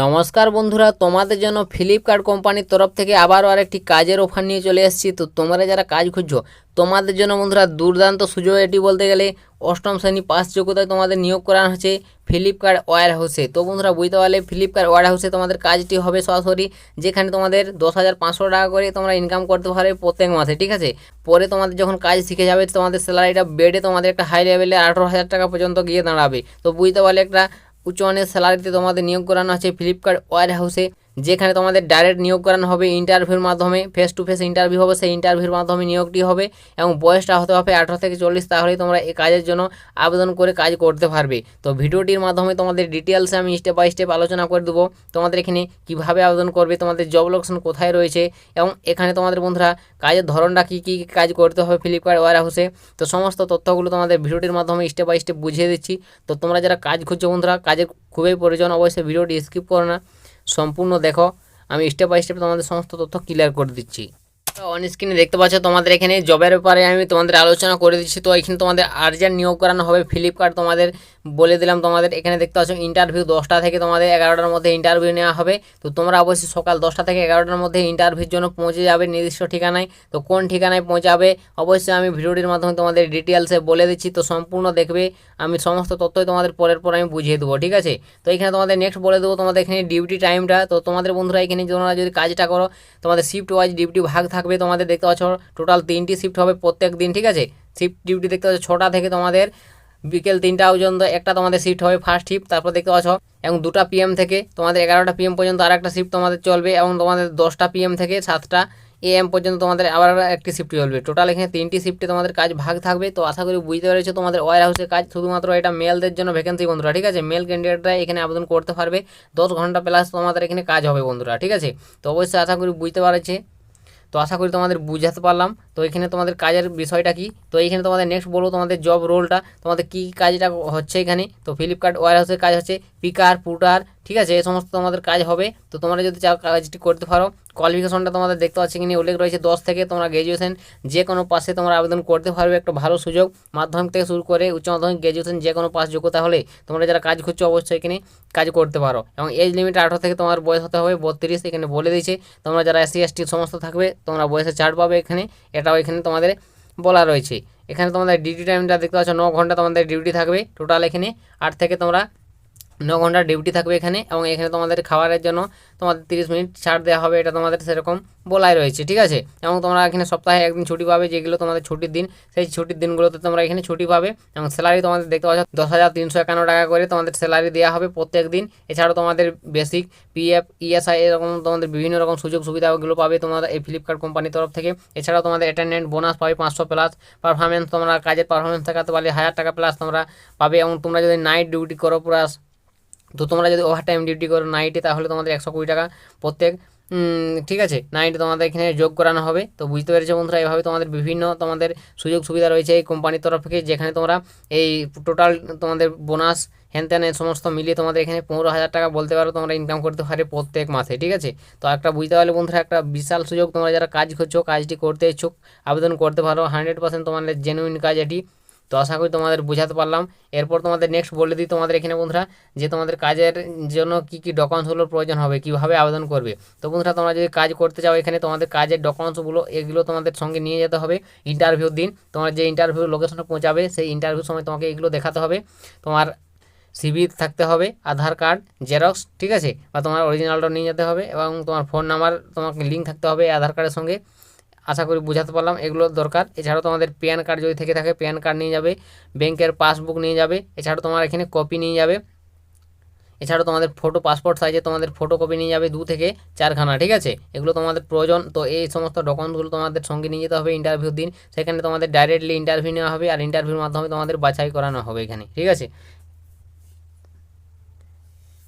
নমস্কার বন্ধুরা, তোমাদের জন্য ফ্লিপকার্ট কোম্পানির তরফ থেকে আবারও আরেকটি কাজের অফার নিয়ে চলে এসেছি। তো তোমরা যারা কাজ খুঁজছো, তোমাদের জন্য বন্ধুরা দুর্দান্ত সুযোগ এটি বলতে গেলে অষ্টম শ্রেণি পাস যোগ্যতায় তোমাদের নিয়োগ করা হচ্ছে ফ্লিপকার্ট ওয়্যার হাউসে তো বন্ধুরা, বুঝতে পারলে ফ্লিপকার্ট ওয়্যার হাউসে তোমাদের কাজটি হবে সরাসরি, যেখানে তোমাদের দশ হাজার পাঁচশো টাকা করে তোমরা ইনকাম করতে পারবে প্রত্যেক মাসে, ঠিক আছে? পরে তোমাদের যখন কাজ শিখে যাবে, তোমাদের স্যালারিটা বেড়ে তোমাদের একটা হাই লেভেলে আঠারো হাজার টাকা পর্যন্ত গিয়ে দাঁড়াবে। তো বুঝতে পারলে একটা উচ্চ মানের স্যালারিতে তোমাদের নিয়োগ করানো আছে ফ্লিপকার্ট ওয়ার হাউসে যেখানে তোমাদের ডাইরেক্ট নিয়োগ করানো হবে ইন্টারভিউর মাধ্যমে ফেস টু ফেস ইন্টারভিউ হবে, সেই ইন্টারভিউর মাধ্যমে নিয়োগটি হবে এবং বয়সটা হতে হবে আঠারো থেকে চল্লিশ, তাহলেই তোমরা এই কাজের জন্য আবেদন করে কাজ করতে পারবে। তো ভিডিওটির মাধ্যমে তোমাদের ডিটেলসে আমি স্টেপ বাই স্টেপ আলোচনা করে দেবো। তোমাদের এখানে কীভাবে আবেদন করবে, তোমাদের জব লোকেশন কোথায় রয়েছে এবং এখানে তোমাদের বন্ধুরা কাজের ধরনটা কী কী কাজ করতে হবে ফ্লিপকার্ট ওয়ার হাউসে তো সমস্ত তথ্যগুলো তোমাদের ভিডিওটির মাধ্যমে স্টেপ বাই স্টেপ বুঝিয়ে দিচ্ছি। তো তোমরা যারা কাজ খুঁজছো বন্ধুরা কাজের খুবই প্রয়োজন, অবশ্যই ভিডিওটি স্কিপ করো না। সম্পূর্ণ দেখো। আমি স্টেপ বাই স্টেপ তোমাদের সমস্ত তথ্য ক্লিয়ার করে দিচ্ছি। অন স্ক্রিনে দেখতে পাচ্ছ তোমাদের এখানে জবের ব্যাপারে আমি তোমাদের আলোচনা করে দিচ্ছি। তো এখানে তোমাদের আর্জেন্ট নিয়োগ করানো হবে। ফ্লিপকার্ট তোমাদের বলে দিলাম তোমাদের, এখানে দেখতে পাচ্ছ ইন্টারভিউ দশটা থেকে তোমাদের এগারোটার মধ্যে ইন্টারভিউ নেওয়া হবে। তো তোমরা অবশ্যই সকাল দশটা থেকে এগারোটার মধ্যে ইন্টারভিউর জন্য পৌঁছে যাবে নির্দিষ্ট ঠিকানায়। তো কোন ঠিকানায় পৌঁছাবে, অবশ্যই আমি ভিডিওটির মাধ্যমে তোমাদের ডিটেলসে বলে দিচ্ছি। তো সম্পূর্ণ দেখবে, আমি সমস্ত তথ্যই তোমাদের পরের পর আমি বুঝিয়ে দেবো, ঠিক আছে? তো এখানে তোমাদের নেক্সট বলে দেবো তোমাদের এখানে ডিউটি টাইমটা তো তোমাদের বন্ধুরা এখানে তোমরা যদি কাজটা করো, তোমাদের শিফট ওয়াইজ ডিউটি ভাগ থাকবে। তোমাদের দেখতে পাচ্ছ টোটাল তিনটি শিফট হবে প্রত্যেক দিন, ঠিক আছে? শিফট ডিউটি দেখতে পাচ্ছ ছটা থেকে তোমাদের বিকেল তিনটা পর্যন্ত একটা তোমাদের শিফট হবে ফার্স্ট শিফট তারপর দেখতে পাচ্ছ এবং দুটা পিএম থেকে তোমাদের এগারোটা পিএম পর্যন্ত আর একটা শিফট তোমাদের চলবে এবং তোমাদের দশটা পিএম থেকে সাতটা এএম পর্যন্ত তোমাদের আবার একটি শিফট চলবে। টোটাল এখানে তিনটি শিফটে তোমাদের কাজ ভাগ থাকবে। তো আশা করি বুঝতে পেরেছ তোমাদের ওয়ার হাউসের কাজ শুধুমাত্র এটা মেলদের জন্য ভ্যাকেন্সি বন্ধুরা, ঠিক আছে? মেল ক্যান্ডিডেটরা এখানে আবেদন করতে পারবে। দশ ঘণ্টা প্লাস তোমাদের এখানে কাজ হবে বন্ধুরা, ঠিক আছে? তো অবশ্যই আশা করি বুঝতে পারছে। তো আশা করি তোমাদের বুঝাতে পারলাম। তো এখানে তোমাদের কাজের বিষয়টা কি? তো এইখানে তোমাদের নেক্সট বলব তোমাদের জব রোলটা তোমাদের কী কাজটা হচ্ছে এখানে? তো ফ্লিপকার্ট ওয়ার হাউসের কাজ হচ্ছে পিকার পুটার ঠিক আছে? এই সমস্ত তোমাদের কাজ হবে। তো তোমরা যদি চাও কাজটি করতে পারো কোয়ালিফিকেশনটা তোমাদের দেখতে পাচ্ছি কিনে, উল্লেখ রয়েছে দশ থেকে তোমরা গ্র্যাজুয়েশন যে কোনো পাশে তোমরা আবেদন করতে পারবে, একটা ভালো সুযোগ। মাধ্যমিক থেকে শুরু করে উচ্চ মাধ্যমিক গ্র্যাজুয়েশন যে কোনো পাস যোগ্যতা হলে তোমরা যারা কাজ খুঁজছো অবশ্যই এখানে কাজ করতে পারো। এবং এজ লিমিট আঠারো থেকে তোমার বয়স হতে হবে, বত্রিশ, এখানে বলে দিয়েছে। তোমরা যারা এসসি এসটি সমস্ত থাকবে, তোমরা বয়সে ছাড় পাবে এখানে, এটাও এখানে তোমাদের বলা রয়েছে। এখানে তোমাদের ডিউটি টাইমটা দেখতে পাচ্ছ, ন ঘণ্টা তোমাদের ডিউটি থাকবে টোটাল এখানে আট থেকে তোমরা ন ঘণ্টার ডিউটি থাকবে এখানে এবং এখানে তোমাদের খাবারের জন্য তোমাদের তিরিশ মিনিট ছাড় দেওয়া হবে, এটা তোমাদের সেরকম বলাই রয়েছে, ঠিক আছে? এবং তোমরা এখানে সপ্তাহে একদিন ছুটি পাবে, যেগুলো তোমাদের ছুটির দিন, সেই ছুটির দিনগুলোতে তোমরা এখানে ছুটি পাবে এবং স্যালারি তোমাদের দেখতে পাচ্ছ দশ হাজার তিনশো একান্ন টাকা করে তোমাদের স্যালারি দেওয়া হবে প্রত্যেক দিন। এছাড়াও তোমাদের বেসিক পিএফ ইএসআই এরকম তোমাদের বিভিন্ন রকম সুযোগ সুবিধাগুলো পাবে তোমরা এই ফ্লিপকার্ট কোম্পানির তরফ থেকে। এছাড়াও তোমাদের অ্যাটেন্ডেন্ট বোনাস পাবে পাঁচশো প্লাস পারফরমেন্স তোমরা কাজের পারফরমেন্স দেখাতে পারলে হাজার টাকা প্লাস তোমরা পাবে এবং তোমরা যদি নাইট ডিউটি করো পুরা তো তোমরা যদি ওভার টাইম ডিউটি করো নাইটে তাহলে তোমাদের একশো কুড়ি টাকা প্রত্যেক ঠিক আছে? নাইটে তোমাদের এখানে যোগ করানো হবে। তো বুঝতে পেরেছ বন্ধুরা, এভাবে তোমাদের বিভিন্ন তোমাদের সুযোগ সুবিধা রয়েছে এই কোম্পানির তরফ থেকে, যেখানে তোমরা এই টোটাল তোমাদের বোনাস হ্যান ত্যান সমস্ত মিলিয়ে তোমাদের এখানে পনেরো হাজার টাকা বলতে পারো, তোমরা ইনকাম করতে পারে প্রত্যেক মাসে, ঠিক আছে? তো একটা বুঝতে পারলে বন্ধুরা, একটা বিশাল সুযোগ তোমরা যারা কাজ করছ, কাজটি করতে ইচ্ছুক, আবেদন করতে পারো হান্ড্রেড পার্সেন্ট তোমাদের জেনুইন কাজ এটি। তো আশা করি তোমাদের বোঝাতে পারলাম। এরপর তোমাদের নেক্সট বলে দিই তোমাদের এখানে বন্ধুরা, যে তোমাদের কাজের জন্য কী কী ডকুমেন্টসগুলোর প্রয়োজন হবে, কীভাবে আবেদন করবে। তো বন্ধুরা, তোমরা যদি কাজ করতে চাও এখানে, তোমাদের কাজের ডকুমেন্টসগুলো এগুলো তোমাদের সঙ্গে নিয়ে যেতে হবে ইন্টারভিউর দিন। তোমার যে ইন্টারভিউ লোকেশনে পৌঁছাবে, সেই ইন্টারভিউ সময় তোমাকে এগুলো দেখাতে হবে। তোমার সিবি থাকতে হবে, আধার কার্ড জেরক্স ঠিক আছে? বা তোমার অরিজিনালটা নিয়ে যেতে হবে এবং তোমার ফোন নাম্বার তোমাকে লিঙ্ক থাকতে হবে আধার কার্ডের সঙ্গে। আশা করি বুঝাতে পারলাম, এগুলো দরকার। এছাড়াও তোমাদের প্যান কার্ড যদি থেকে থাকে প্যান কার্ড নিয়ে যাবে, ব্যাংকের পাসবুক নিয়ে যাবে, এছাড়াও তোমার এখানে কপি নিয়ে যাবে। এছাড়াও তোমাদের ফটো পাসপোর্ট সাইজে তোমাদের ফটো কপি নিয়ে যাবে দু থেকে চারখানা, ঠিক আছে? এগুলো তোমাদের প্রয়োজন, তো এই সমস্ত ডকুমেন্টসগুলো তোমাদের সঙ্গে নিয়ে যেতে হবে ইন্টারভিউর দিন। সেখানে তোমাদের ডাইরেক্টলি ইন্টারভিউ নেওয়া হবে, আর ইন্টারভিউর মাধ্যমে তোমাদের বাছাই করানো হবে এখানে, ঠিক আছে?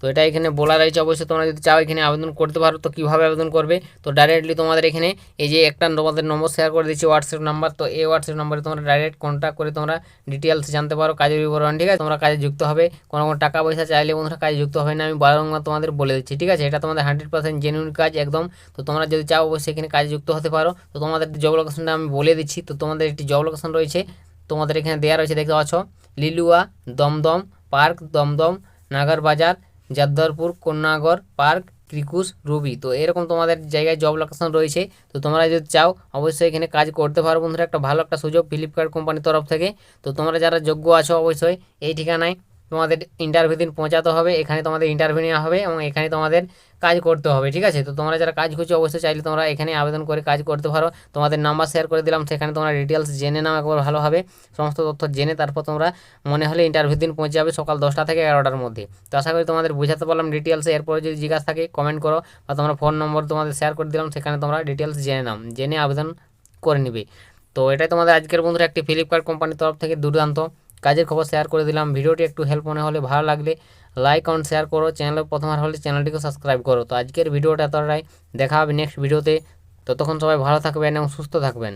তো এটা এখানে বলা রয়েছে অবশ্যই, তোমরা যদি চাও এখানে আবেদন করতে পারো, তো কীভাবে আবেদন করবে? তো ডাইরেক্টলি তোমাদের এখানে এই যে একটা তোমাদের নম্বর শেয়ার করে দিচ্ছি হোয়াটসঅ্যাপ নাম্বার তো এই হোয়াটসঅ্যাপ নাম্বারে তোমরা ডাইরেক্ট কন্ট্যাক্ট করে তোমরা ডিটেলস জানতে পারো, কাজের বিবরণ, ঠিক আছে? তোমরা কাজে যুক্ত হবে, কোনো কোনো টাকা পয়সা চাইলে বন্ধুরা কাজে যুক্ত হবে না, আমি বারংবার তোমাদের বলে দিচ্ছি, ঠিক আছে? এটা তোমাদের হান্ড্রেড পার্সেন্ট জেনুইন কাজ একদম, তো তোমরা যদি চাও অবশ্যই এখানে কাজে যুক্ত হতে পারো, তো তোমাদের জব লোকেশনটা আমি বলে দিচ্ছি, তো তোমাদের একটি জব লোকেশন রয়েছে, তোমাদের এখানে দেওয়া রয়েছে, দেখতে পাচ্ছ, Liluah Dumdum park Dumdum Nagerbazar Jadavpur কন্যাগর park ক্রিকুশ রুবি। তো এরকম তোমাদের জায়গায় জব লোকেশন রয়েছে। তো তোমরা যদি চাও, অবশ্যই এখানে কাজ করতে পারো বন্ধুরা। একটা ভালো একটা সুযোগ ফ্লিপকার্ট কোম্পানির তরফ থেকে। তো তোমরা যারা যোগ্য আছো, অবশ্যই এই ঠিকানায় তোমাদের ইন্টারভিউ দিন পৌঁছাতে হবে, এখানে তোমাদের ইন্টারভিউ নেওয়া হবে এবং এখানে তোমাদের কাজ করতে হবে, ঠিক আছে? তো তোমরা যারা কাজ খুঁজছো, অবশ্যই চাইলে তোমরা এখানে আবেদন করে কাজ করতে পারো। তোমাদের নাম্বার শেয়ার করে দিলাম, সেখানে তোমরা ডিটেলস জেনে নাও, একবার ভালোভাবে সমস্ত তথ্য জেনে তারপর তোমরা মনে হলে ইন্টারভিউ দিন পৌঁছে যাবে সকাল দশটা থেকে এগারোটার মধ্যে। তো আশা করি তোমাদের বুঝাতে পারলাম ডিটেলস এরপরে যদি জিজ্ঞাসা থাকে কমেন্ট করো বা তোমরা ফোন নম্বর তোমাদের শেয়ার করে দিলাম, সেখানে তোমরা ডিটেলস জেনে নাও, জেনে আবেদন করে নিবে। তো এটাই তোমাদের আজকের বন্ধুরা, একটি ফ্লিপকার্ট কোম্পানির তরফ থেকে দুর্দান্ত। কাজের খবর শেয়ার করে দিলাম। ভিডিওটি একটু হেল্প মনে হলে ভালো লাগলে লাইক অন শেয়ার করো। চ্যানেল প্রথম আর হলে চ্যানেলটিকে সাবস্ক্রাইব করো। তো আজকের ভিডিওটা এতটাই। দেখা হবে নেক্সট ভিডিওতে ততক্ষণ সবাই ভালো থাকবেন এবং সুস্থ থাকবেন।